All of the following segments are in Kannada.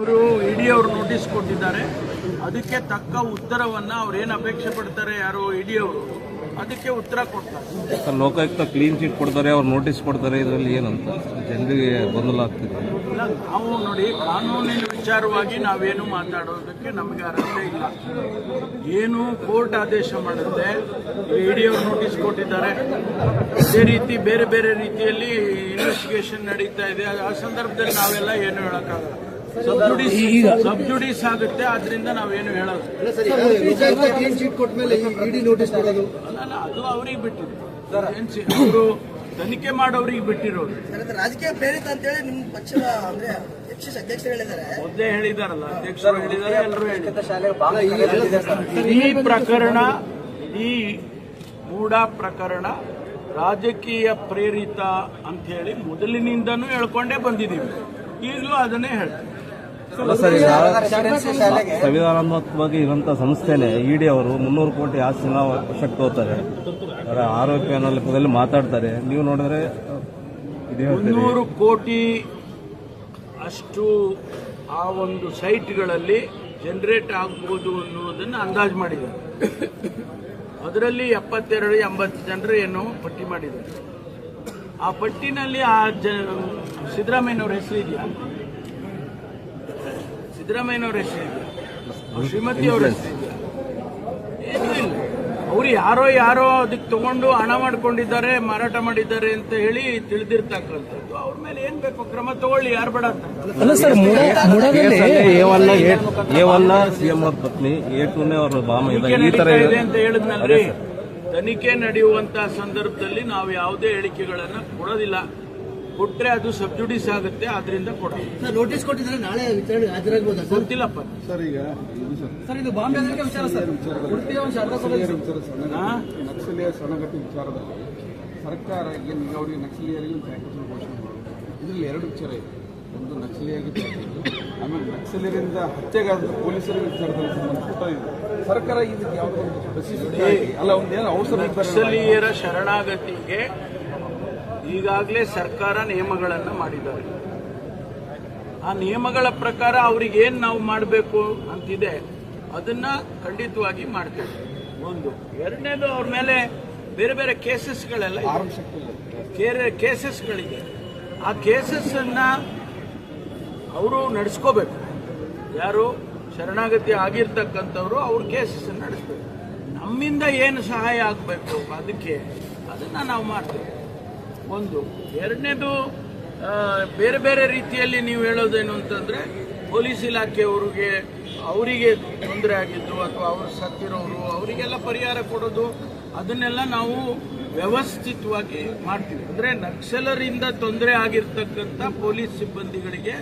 ಅವರು ಇಡಿ ಅವರು ನೋಟಿಸ್ ಕೊಟ್ಟಿದ್ದಾರೆ. ಅದಕ್ಕೆ ತಕ್ಕ ಉತ್ತರವನ್ನ ಅವ್ರು ಏನು ಅಪೇಕ್ಷೆ ಪಡ್ತಾರೆ ಯಾರು ಇಡಿ ಅವರು ಅದಕ್ಕೆ ಉತ್ತರ ಕೊಡ್ತಾರೆ. ಲೋಕಾಯುಕ್ತ ಕ್ಲೀನ್ ಚೀಟ್ ಕೊಡ್ತಾರೆ ಅವ್ರು ನೋಟಿಸ್ ಕೊಡ್ತಾರೆ ಇದರಲ್ಲಿ ಏನಂತ ಜನರಿಗೆ ಗೊಂದಲ ಆಗ್ತಿದೆ. ಇಲ್ಲ ನಾವು ನೋಡಿ ಕಾನೂನಿನ ವಿಚಾರವಾಗಿ ನಾವೇನು ಮಾತಾಡೋದಕ್ಕೆ ನಮಗೆ ಅರ್ಹತೆ ಇಲ್ಲ. ಏನು ಕೋರ್ಟ್ ಆದೇಶ ಮಾಡುತ್ತೆ ಇಡಿ ಅವರು ನೋಟಿಸ್ ಕೊಟ್ಟಿದ್ದಾರೆ. ಅದೇ ರೀತಿ ಬೇರೆ ಬೇರೆ ರೀತಿಯಲ್ಲಿ ಇನ್ವೆಸ್ಟಿಗೇಷನ್ ನಡೀತಾ ಇದೆ. ಆ ಸಂದರ್ಭದಲ್ಲಿ ನಾವೆಲ್ಲ ಏನು ಹೇಳಕ್ಕಾಗಲ್ಲ. ಸಬ್ಜುಡಿಸ್ ಆಗುತ್ತೆ ಆದ್ರಿಂದ ನಾವೇನು ಹೇಳೋದು. ಅಲ್ಲ ಅದು ಅವ್ರಿಗೆ ಬಿಟ್ಟಿದ್ದು. ಅವರು ತನಿಖೆ ಮಾಡೋರಿಗೆ ಬಿಟ್ಟಿರೋದು. ಸರ್, ರಾಜಕೀಯ ಪ್ರೇರಿತ ಅಂತ ಹೇಳಿ ನಿಮ್ಮ ಪಕ್ಷದ ಅಂದ್ರೆ ಅಧ್ಯಕ್ಷ ಅಧ್ಯಕ್ಷರು ಹೇಳಿದ್ದಾರೆ. ಮೊದಲೇ ಹೇಳಿದಾರಲ್ಲ ಅಧ್ಯಕ್ಷರು ಹೇಳಿದ್ದಾರೆ ಎಲ್ಲರೂ ಹೇಳಿದ್ದಾರೆ. ಈ ಪ್ರಕರಣ ಈ ಮೂಡ ಪ್ರಕರಣ ರಾಜಕೀಯ ಪ್ರೇರಿತ ಅಂತ ಹೇಳಿ ಮೊದಲಿನಿಂದನೂ ಹೇಳ್ಕೊಂಡೇ ಬಂದಿದ್ದೀವಿ. ಈಗಲೂ ಅದನ್ನೇ ಹೇಳ್ತೀವಿ. ಸಂವಿಧಾನಾತ್ಮಕವಾಗಿ ಇರುವಂತಹ ಸಂಸ್ಥೆನೆ ಇಡಿ ಅವರು ಮುನ್ನೂರು ಕೋಟಿ ಆಸ್ತಿನ ವಶಕ್ಕೆ ತಗೋತಾರೆ ಅವರ ಆರೋಗ್ಯ ಅನ್ನೋ ಮಾತಾಡ್ತಾರೆ. ನೀವು ನೋಡಿದ್ರೆ ಮುನ್ನೂರು ಕೋಟಿ ಅಷ್ಟು ಆ ಒಂದು ಸೈಟ್ಗಳಲ್ಲಿ ಜನರೇಟ್ ಆಗ್ಬೋದು ಅನ್ನೋದನ್ನು ಅಂದಾಜು ಮಾಡಿದ್ದಾರೆ. ಅದರಲ್ಲಿ ಎಪ್ಪತ್ತೆರಡು, ಎಂಬತ್ತು ಜನರು ಏನು ಪಟ್ಟಿ ಮಾಡಿದ್ದಾರೆ. ಆ ಪಟ್ಟಿನಲ್ಲಿ ಆ ಜ, ಸಿದ್ದರಾಮಯ್ಯನವ್ರ ಹೆಸರು ಇದೆಯಾ? ಸಿದ್ದರಾಮಯ್ಯನವ್ರ ಹೆಸರು ಇದೆಯಾ ಶ್ರೀಮತಿ ಅವ್ರ ಹೆಸರು ಇದೆಯಾ ಏನೂ ಇಲ್ಲ. ಅವ್ರು ಯಾರೋ ಯಾರೋ ಅದಕ್ಕೆ ತಗೊಂಡು ಹಣ ಮಾಡ್ಕೊಂಡಿದ್ದಾರೆ ಮಾರಾಟ ಮಾಡಿದ್ದಾರೆ ಅಂತ ಹೇಳಿ ತಿಳಿದಿರ್ತಕ್ಕಂಥದ್ದು. ಅವ್ರ ಮೇಲೆ ಏನ್ ಬೇಕು ಕ್ರಮ ತಗೊಳ್ಳಿ ಯಾರು ಬೇಡ ಸಿಎಂ ಅವ್ರ ಪತ್ನಿ ಎ ಟೂನೇ ಅವ್ರ ಬಾಮ ಇದೆ ತನಿಖೆ ಈ ತರ ಇದೆ ಇದೆ ಅಂತ ಹೇಳಿದ್ನಲ್ರಿ. ತನಿಖೆ ನಡೆಯುವಂತಹ ಸಂದರ್ಭದಲ್ಲಿ ನಾವು ಯಾವುದೇ ಹೇಳಿಕೆಗಳನ್ನ ಕೊಡೋದಿಲ್ಲ. ಕೊಟ್ರೆ ಅದು ಸಬ್ಜುಡಿಸ್ ಆಗುತ್ತೆ ಅದರಿಂದ ಕೊಡೋದು ಸರ್ ನೋಟಿಸ್ ಕೊಟ್ಟಿದ್ರೆ ನಾಳೆ ವಿಚಾರಣೆ ಹಾಜರಾಗಬಹುದಾ ಸರ್? ಗೊತ್ತಿಲ್ಲಪ್ಪ. ಸರ್ ಈಗ ಸರ್. ಸರ್ ಇದು ಬಾಂಬೆ ವಿಚಾರ ಸರ್. ಉಡುಪಿಯ ಒಂದು ಶಾರದಾ ನಕ್ಸಲೀಯರ ವಿಚಾರ ಸಣ್ಣ ನಕ್ಸಲಿಯ ಶರಣಗತಿ ವಿಚಾರದಲ್ಲಿ ಸರ್ಕಾರ ಏನು ಈಗ ಅವರಿಗೆ ನಕ್ಸಲಿಯರಿಗೆ ಪ್ಯಾಕೇಜ್ ಘೋಷಣೆ ಮಾಡಿದೆ ಇದರಲ್ಲಿ ಎರಡು ವಿಚಾರ ಇದೆ. ಒಂದು ನಕ್ಸಲಿಯಾಗಿ ಆಮೇಲೆ ನಕ್ಸಲಿಯರಿಂದ ಹತ್ಯೆಗಾದ ಪೊಲೀಸರ ವಿಚಾರದಲ್ಲಿ ಸಂಬಂಧಪಟ್ಟ ಇದೆ. ಸರ್ಕಾರ ಇದಕ್ಕೆ ಯಾವುದೋ ಒಂದು ಅಲ್ಲ ಒಂದೇನು ಅವಸರ ನಕ್ಸಲೀಯರ ಶರಣಾಗತಿಗೆ ಈಗಾಗಲೇ ಸರ್ಕಾರ ನಿಯಮಗಳನ್ನು ಮಾಡಿದ್ದಾರೆ. ಆ ನಿಯಮಗಳ ಪ್ರಕಾರ ಅವ್ರಿಗೆ ಏನ್ ನಾವು ಮಾಡಬೇಕು ಅಂತಿದೆ, ಅದನ್ನ ಖಂಡಿತವಾಗಿ ಮಾಡ್ತೇವೆ. ಒಂದು. ಎರಡನೇದು ಅವ್ರ ಮೇಲೆ ಬೇರೆ ಬೇರೆ ಕೇಸಸ್ಗಳೆಲ್ಲ ಕೇಸಸ್ಗಳಿದೆ. ಆ ಕೇಸಸ್ ಅನ್ನ ಅವರು ನಡೆಸ್ಕೋಬೇಕು. ಯಾರು? ಶರಣಾಗತಿ ಆಗಿರ್ತಕ್ಕಂಥವ್ರು ಅವ್ರ ಕೇಸಸ್ ನಡೆಸ್ಬೇಕು. ನಮ್ಮಿಂದ ಏನು ಸಹಾಯ ಆಗಬೇಕು? ಅದಕ್ಕೆ ಅದನ್ನ ನಾವು ಮಾಡ್ತೇವೆ. ಒಂದು. ಎರಡನೇದು ಬೇರೆ ಬೇರೆ ರೀತಿಯಲ್ಲಿ ನೀವು ಹೇಳೋದೇನು ಅಂತಂದ್ರೆ ಪೊಲೀಸ್ ಇಲಾಖೆಯವ್ರಿಗೆ ಅವರಿಗೆ ತೊಂದರೆ ಆಗಿದ್ದು ಅಥವಾ ಅವರು ಸತ್ತಿರೋರು ಅವರಿಗೆಲ್ಲ ಪರಿಹಾರ ಕೊಡೋದು ಅದನ್ನೆಲ್ಲ ನಾವು ವ್ಯವಸ್ಥಿತವಾಗಿ ಮಾಡ್ತೀವಿ. ಅಂದರೆ ನಕ್ಸಲರಿಂದ ತೊಂದರೆ ಆಗಿರ್ತಕ್ಕಂಥ ಪೊಲೀಸ್ ಸಿಬ್ಬಂದಿಗಳಿಗೆ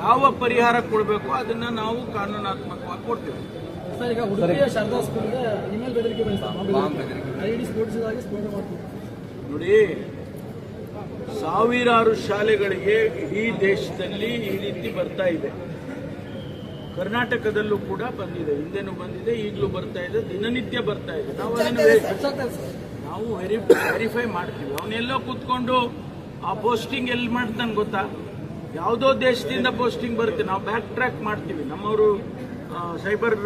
ಯಾವ ಪರಿಹಾರ ಕೊಡಬೇಕು ಅದನ್ನ ನಾವು ಕಾನೂನಾತ್ಮಕವಾಗಿ ಕೊಡ್ತೀವಿ. ಸರ್ ಈಗ ಉಡುಪಿಯ ಶಾರದಾ ಸ್ಕೂಲ್ಗೆ ಬೆದರಿಕೆ ಮಾಡ್ತೀವಿ ನೋಡಿ ಸಾವಿರಾರು ಶಾಲೆಗಳಿಗೆ ಇಡೀ ದೇಶದಲ್ಲಿ ಈ ರೀತಿ ಬರ್ತಾ ಇದೆ. ಕರ್ನಾಟಕದಲ್ಲೂ ಕೂಡ ಬಂದಿದೆ. ಹಿಂದೆನೂ ಬಂದಿದೆ ಈಗಲೂ ಬರ್ತಾ ಇದೆ ದಿನನಿತ್ಯ ಬರ್ತಾ ಇದೆ. ನಾವು ಅದನ್ನು ನಾವು ವೆರಿ ವೆರಿಫೈ ಮಾಡ್ತೀವಿ. ಅವನೆಲ್ಲೋ ಕೂತ್ಕೊಂಡು ಆ ಪೋಸ್ಟಿಂಗ್ ಎಲ್ಲಿ ಮಾಡ್ತಾನೆ ಗೊತ್ತಾ? ಯಾವುದೋ ದೇಶದಿಂದ ಪೋಸ್ಟಿಂಗ್ ಬರುತ್ತೆ. ನಾವು ಬ್ಯಾಕ್ ಟ್ರ್ಯಾಕ್ ಮಾಡ್ತೀವಿ. ನಮ್ಮವರು ಸೈಬರ್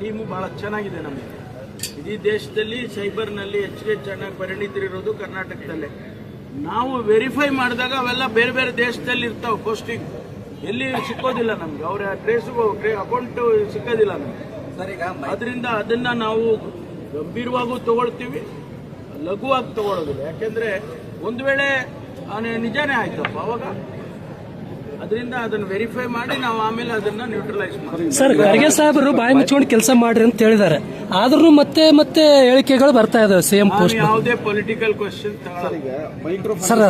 ಟೀಮು ಬಹಳ ಚೆನ್ನಾಗಿದೆ ನಮಗೆ. ಇಡೀ ದೇಶದಲ್ಲಿ ಸೈಬರ್ನಲ್ಲಿ ಹೆಚ್ಚು ಚೆನ್ನಾಗಿ ಪರಿಣಿತರಿರೋದು ಕರ್ನಾಟಕದಲ್ಲೇ. ನಾವು ವೆರಿಫೈ ಮಾಡಿದಾಗ ಅವೆಲ್ಲ ಬೇರೆ ಬೇರೆ ದೇಶದಲ್ಲಿ ಇರ್ತಾವೆ ಪೋಸ್ಟಿಂಗ್ ಎಲ್ಲಿ ಸಿಕ್ಕೋದಿಲ್ಲ ನಮ್ಗೆ. ಅವರ ಟ್ರೇಸ್ ಅಕೌಂಟ್ ಸಿಕ್ಕೋದಿಲ್ಲ ನಮ್ಗೆ. ಅದರಿಂದ ಅದನ್ನ ನಾವು ಗಂಭೀರವಾಗೂ ತಗೊಳ್ತೀವಿ ಲಘುವಾಗಿ ತಗೊಳ್ಳೋದಿಲ್ಲ ಯಾಕೆಂದ್ರೆ ಒಂದು ವೇಳೆ ನಿಜಾನೇ ಆಯ್ತಪ್ಪ ಅವಾಗ ಅದರಿಂದ ಅದನ್ನು ವೆರಿಫೈ ಮಾಡಿ ನಾವು ಆಮೇಲೆ ಅದನ್ನ ನ್ಯೂಟ್ರಲೈಸ್ ಮಾಡ್ತೀವಿ. ಸರ್ ಖರ್ಗೆ ಸಾಹೇಬರು ಬಾಯಿ ಮುಚ್ಕೊಂಡು ಕೆಲಸ ಮಾಡ್ರಿ ಅಂತ ಹೇಳಿದ್ದಾರೆ ಆದ್ರೂ ಮತ್ತೆ ಮತ್ತೆ ಹೇಳಿಕೆಗಳು ಬರ್ತಾ ಇದಾವೆ ಸಿಎಂ ಪೋಸ್ಟ್ ಯಾವುದೇ ಪೊಲಿಟಿಕಲ್ ಕ್ವಶನ್ ಸರ್.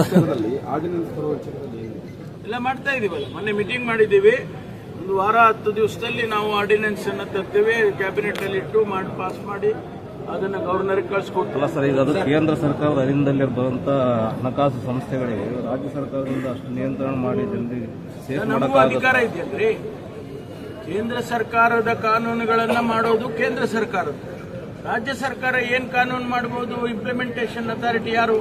ಎಲ್ಲ ಮಾಡ್ತಾ ಇದೀವಲ್ಲ. ಮೊನ್ನೆ ಮೀಟಿಂಗ್ ಮಾಡಿದ್ದೀವಿ. ಒಂದು ವಾರ ಹತ್ತು ದಿವಸದಲ್ಲಿ ನಾವು ಆರ್ಡಿನೆನ್ಸ್ ಅನ್ನ ತರ್ತೀವಿ. ಕ್ಯಾಬಿನೆಟ್ ಅಲ್ಲಿ ಇಟ್ಟು ಮಾಡಿ ಪಾಸ್ ಮಾಡಿ. ಅದನ್ನ ಗವರ್ನರ್ ಕಳಿಸ್ಕೊಟ್ಟು ಅಲ್ಲ ಸರ್ ಈಗ ಅದು ಕೇಂದ್ರ ಸರ್ಕಾರದ ಅಧೀನದಲ್ಲಿ ಬರುವಂತ ಹಣಕಾಸು ಸಂಸ್ಥೆಗಳಿಗೆ ರಾಜ್ಯ ಸರ್ಕಾರದಿಂದ ಅಷ್ಟು ನಿಯಂತ್ರಣ ಮಾಡಿ ಸೇಫ್ ನಮಗೂ ಅಧಿಕಾರ ಇದೆಯಲ್ರಿ ಕೇಂದ್ರ ಸರ್ಕಾರದ ಕಾನೂನುಗಳನ್ನ ಮಾಡೋದು ಕೇಂದ್ರ ಸರ್ಕಾರದ. ರಾಜ್ಯ ಸರ್ಕಾರ ಏನ್ ಕಾನೂನು ಮಾಡಬಹುದು ಇಂಪ್ಲಿಮೆಂಟೇಷನ್ ಅಥಾರಿಟಿ ಯಾರು?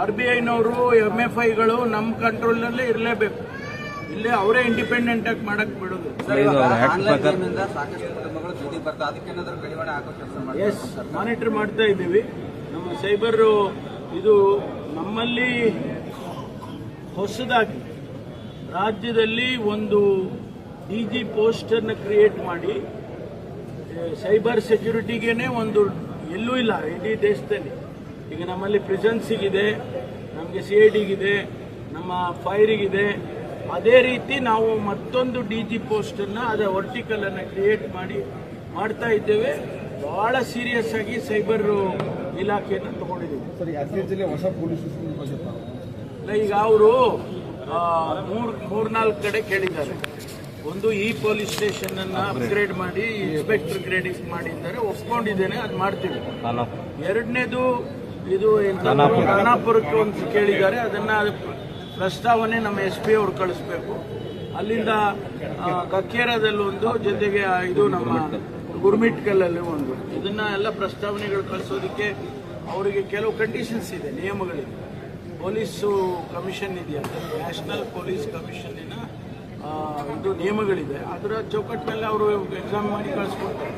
ಆರ್ ಬಿ ಐನವರು ಎಂ ಎಫ್ ಐಗಳು ನಮ್ಮ ಕಂಟ್ರೋಲ್ನಲ್ಲಿ ಇರಲೇಬೇಕು. ಇಲ್ಲ ಅವರೇ ಇಂಡಿಪೆಂಡೆಂಟ್ ಆಗಿ ಮಾಡಕ್ ಬಿಡೋದು. ಎಸ್ ಮಾನಿಟರ್ ಮಾಡ್ತಾ ಇದ್ದೀವಿ. ನಮ್ಮ ಸೈಬರ್ ಇದು ನಮ್ಮಲ್ಲಿ ಹೊಸದಾಗಿ ರಾಜ್ಯದಲ್ಲಿ ಒಂದು ಡಿ ಜಿ ಪೋಸ್ಟರ್ನ ಕ್ರಿಯೇಟ್ ಮಾಡಿ ಸೈಬರ್ ಸೆಕ್ಯೂರಿಟಿಗೇನೆ ಒಂದು ಎಲ್ಲೂ ಇಲ್ಲ ಇಡೀ ದೇಶದಲ್ಲಿ. ಈಗ ನಮ್ಮಲ್ಲಿ ಪ್ರಿಸೆನ್ಸಿಗಿದೆ ನಮಗೆ ಸಿ ಐ ಡಿಗಿದೆ ನಮ್ಮ ಫೈರಿಗಿದೆ ಅದೇ ರೀತಿ ನಾವು ಮತ್ತೊಂದು ಡಿ ಜಿ ಪೋಸ್ಟನ್ನು ಅದರ ವರ್ಟಿಕಲ್ ಅನ್ನು ಕ್ರಿಯೇಟ್ ಮಾಡಿ ಮಾಡ್ತಾ ಇದ್ದೇವೆ. ಬಹಳ ಸೀರಿಯಸ್ ಆಗಿ ಸೈಬರ್ ಇಲಾಖೆಯನ್ನು ತಗೊಂಡಿದ್ದೀವಿ. ಜಿಲ್ಲೆ ಹೊಸ ಪೊಲೀಸ್ ಅಲ್ಲ, ಈಗ ಅವರು ಮೂರು ಮೂರ್ನಾಲ್ಕು ಕಡೆ ಕೇಳಿದ್ದಾರೆ. ಒಂದು ಈ ಪೊಲೀಸ್ ಸ್ಟೇಷನ್ ಅನ್ನ ಅಪ್ಗ್ರೇಡ್ ಮಾಡಿ ಇನ್ಸ್ಪೆಕ್ಟರ್ ಗ್ರೇಡಿಂಗ್ ಮಾಡಿದ್ದಾರೆ. ಒಪ್ಕೊಂಡಿದ್ದೇನೆ ಅದು ಮಾಡ್ತೀವಿ. ಎರಡನೇದು ಇದು ಎಂತ ಖಾನಾಪುರಕ್ಕೆ ಒಂದು ಕೇಳಿದ್ದಾರೆ. ಅದನ್ನ ಪ್ರಸ್ತಾವನೆ ನಮ್ಮ ಎಸ್ ಪಿ ಅವ್ರು ಕಳಿಸ್ಬೇಕು. ಅಲ್ಲಿಂದ ಕಕ್ಕೇರದಲ್ಲಿ ಒಂದು ಜೊತೆಗೆ ಇದು ನಮ್ಮ ಗುರ್ಮಿಟ್ಕಲ್ಲಲ್ಲಿ ಒಂದು. ಇದನ್ನ ಎಲ್ಲ ಪ್ರಸ್ತಾವನೆಗಳು ಕಳಿಸೋದಕ್ಕೆ ಅವರಿಗೆ ಕೆಲವು ಕಂಡೀಷನ್ಸ್ ಇದೆ ನಿಯಮಗಳಿದೆ. ಪೊಲೀಸು ಕಮಿಷನ್ ಇದೆಯಲ್ಲ ನ್ಯಾಷನಲ್ ಪೊಲೀಸ್ ಕಮಿಷನ್ನಿನ ಆ, ಇದು ನಿಯಮಗಳಿದೆ. ಅದರ ಚೌಕಟ್ಟಿನಲ್ಲಿ ಅವರು ಎಕ್ಸಾಮ್ ಮಾಡಿ ಕಳಿಸ್ಕೊಡ್ತಾರೆ.